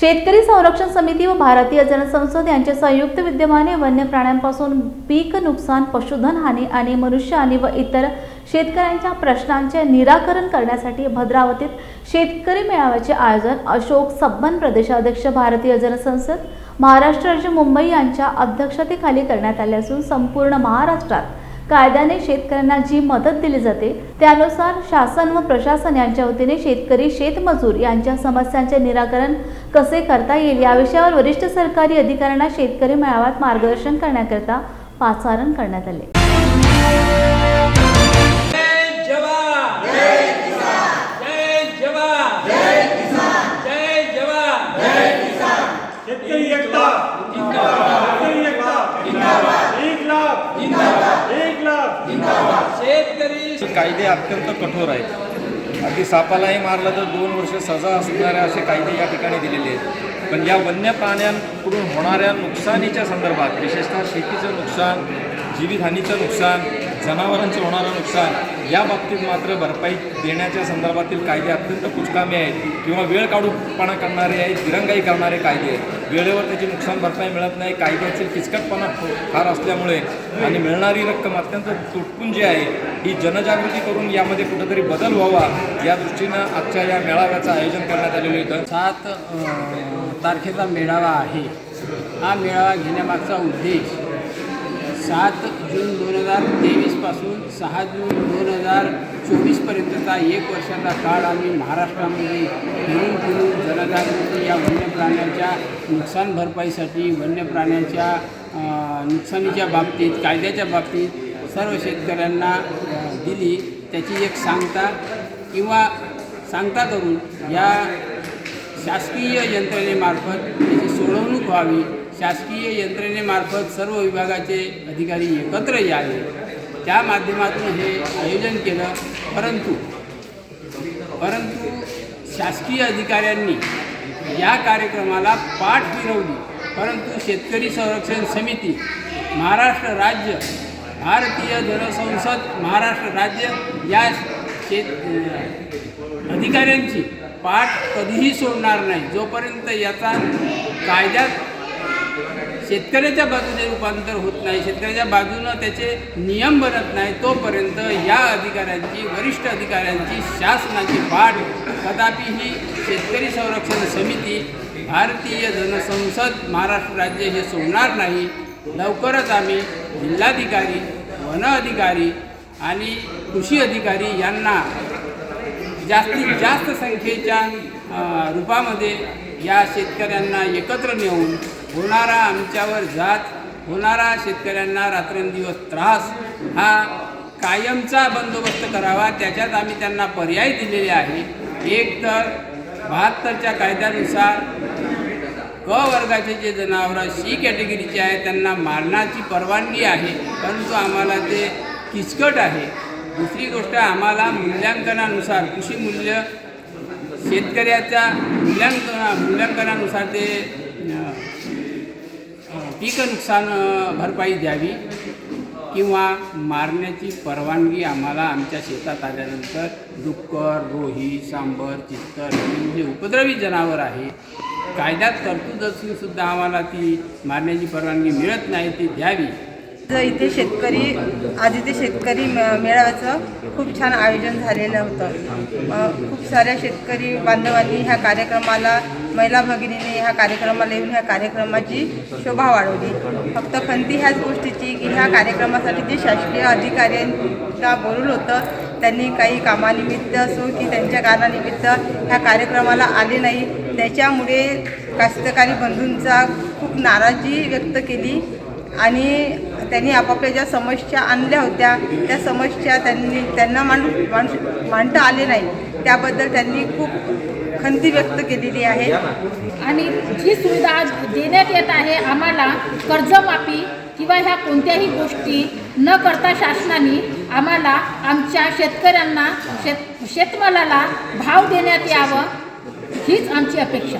शेतकरी संरक्षण समिती व भारतीय जनसंसद यांच्या संयुक्त विद्यमाने वन्य प्राण्यांपासून पीक नुकसान पशुधन हानी आणि मनुष्य हानी व इतर शेतकऱ्यांच्या प्रश्नांचे निराकरण करण्यासाठी भद्रावतीत शेतकरी मेळाव्याचे आयोजन अशोक सब्बन प्रदेशाध्यक्ष भारतीय जनसंसद महाराष्ट्र राज्य मुंबई यांच्या अध्यक्षतेखाली करण्यात आले असून संपूर्ण महाराष्ट्रात कायद्याने शेतकऱ्यांना जी मदत दिली जाते त्यानुसार शासन व प्रशासन यांच्या वतीने शेतकरी शेतमजूर यांच्या समस्यांचे निराकरण कसे करता येईल या विषयावर वरिष्ठ सरकारी अधिकाऱ्यांना शेतकरी मेळाव्यात मार्गदर्शन करण्याकरिता पाचारण करण्यात आले. कायदे अत्यंत कठोर आहेत. अगदी सापालाही मारलं तर दोन वर्ष सजा असणारे असे कायदे या ठिकाणी दिलेले आहेत. पण या वन्य प्राण्यांकडून होणाऱ्या नुकसानीच्या संदर्भात विशेषतः शेतीचं नुकसान जीवितहानीचं नुकसान जनावरांचं होणारं नुकसान या बाबतीत मात्र भरपाई देण्याच्या संदर्भातील कायदे अत्यंत कुचकामी आहेत किंवा वेळ काढूपणा करणारे आहेत दिरंगाई करणारे कायदे आहेत. वेळेवर त्याची नुकसान भरपाई मिळत नाही कायद्याची किचकटपणा फार असल्यामुळे आणि मिळणारी रक्कम अत्यंत तुटपुंजी आहे ही जनजागृती करून यामध्ये कुठंतरी बदल व्हावा या दृष्टीनं आजच्या या मेळाव्याचं आयोजन करण्यात आलेलं होतं. सात तारखेचा मेळावा आहे. हा मेळावा घेण्यामागचा उद्देश सात जून दोन हजार तेवीसपासून सहा जून दोन हजार चोवीसपर्यंतचा एक वर्षाचा काळ आम्ही महाराष्ट्रामध्ये फिरून फिरून जनजागृती या वन्य प्राण्यांच्या नुकसान भरपाईसाठी वन्य प्राण्यांच्या नुकसानीच्या बाबतीत कायद्याच्या बाबतीत सर्व शेतकऱ्यांना दिली. त्याची एक सांगता किंवा सांगता करून या शासकीय यंत्रणेमार्फत त्याची सोडवणूक व्हावी शासकीय यंत्रणेमार्फत सर्व विभागाचे अधिकारी एकत्र यावे. त्या माध्यमातून हे आयोजन केलं परंतु परंतु शासकीय अधिकाऱ्यांनी या कार्यक्रमाला पाठ फिरवली. परंतु शेतकरी संरक्षण समिती महाराष्ट्र राज्य भारतीय जनसंसद महाराष्ट्र राज्य या शेत अधिकाऱ्यांची पाठ कधीही सोडणार नाही. जोपर्यंत याचा कायद्यात शेतकऱ्याच्या बाजूने रूपांतर होत नाही शेतकऱ्याच्या बाजूनं त्याचे नियम बनत नाही तोपर्यंत या अधिकाऱ्यांची वरिष्ठ अधिकाऱ्यांची शासनाची पाठ कदापि ही शेतकरी संरक्षण समिती भारतीय जनसंसद महाराष्ट्र राज्य हे सोडणार नाही. लवकरच आम्ही जिल्हाधिकारी वन अधिकारी आणि कृषी अधिकारी यांना जास्तीत जास्त संख्येच्या रूपामध्ये या शेतकऱ्यांना एकत्र नेऊन होणारा आमच्यावर जात होणारा शेतकऱ्यांना रात्रंदिवस त्रास हा कायमचा बंदोबस्त करावा त्याच्यात आम्ही त्यांना पर्याय दिलेले आहे. एक तर बहात्तरच्या कायद्यानुसार क वर्गाचे जे जनावरं सी कॅटेगरीचे आहे त्यांना मारण्याची परवानगी आहे परंतु आम्हाला ते किचकट आहे. दुसरी गोष्ट आम्हाला मूल्यांकनानुसार कृषी मूल्य शेतकऱ्याच्या मूल्यांकना मूल्यांकनानुसार ते पीक नुकसान भरपाई द्यावी किंवा मारण्याची परवानगी आम्हाला आमच्या शेतात आल्यानंतर डुक्कर रोही सांबर चित्तर म्हणजे जे उपद्रवी जनावर आहे. कायद्यात तरतूद असूनसुद्धा आम्हाला ती मारण्याची परवानगी मिळत नाही ती द्यावी. इथे शेतकरी आज इथे शेतकरी मे- मेळाव्याचं खूप छान आयोजन झालेलं होतं. खूप साऱ्या शेतकरी बांधवांनी ह्या कार्यक्रमाला महिला भगिनीने ह्या कार्यक्रमाला येऊन ह्या कार्यक्रमाची शोभा वाढवली. फक्त खंती ह्याच गोष्टीची की ह्या कार्यक्रमासाठी जे शासकीय अधिकाऱ्यांना बोलून होतं त्यांनी काही कामानिमित्त असो की त्यांच्या कारणानिमित्त ह्या कार्यक्रमाला आले नाही. त्याच्यामुळे कास्तकारी बंधूंचा खूप नाराजी व्यक्त केली. आणि त्यांनी आपापल्या ज्या समस्या आणल्या होत्या त्या समस्या त्यांनी त्यांना मांडू मांड- मांडता आले नाही. त्याबद्दल त्यांनी खूप खंती व्यक्त केलेली आहे. आणि जी सुविधा आज देण्यात येत आहे आम्हाला कर्जमाफी किंवा ह्या कोणत्याही गोष्टी न करता शासनाने आम्हाला आमच्या शेतकऱ्यांना शेत शेतमालाला भाव देण्यात यावं हीच आमची अपेक्षा.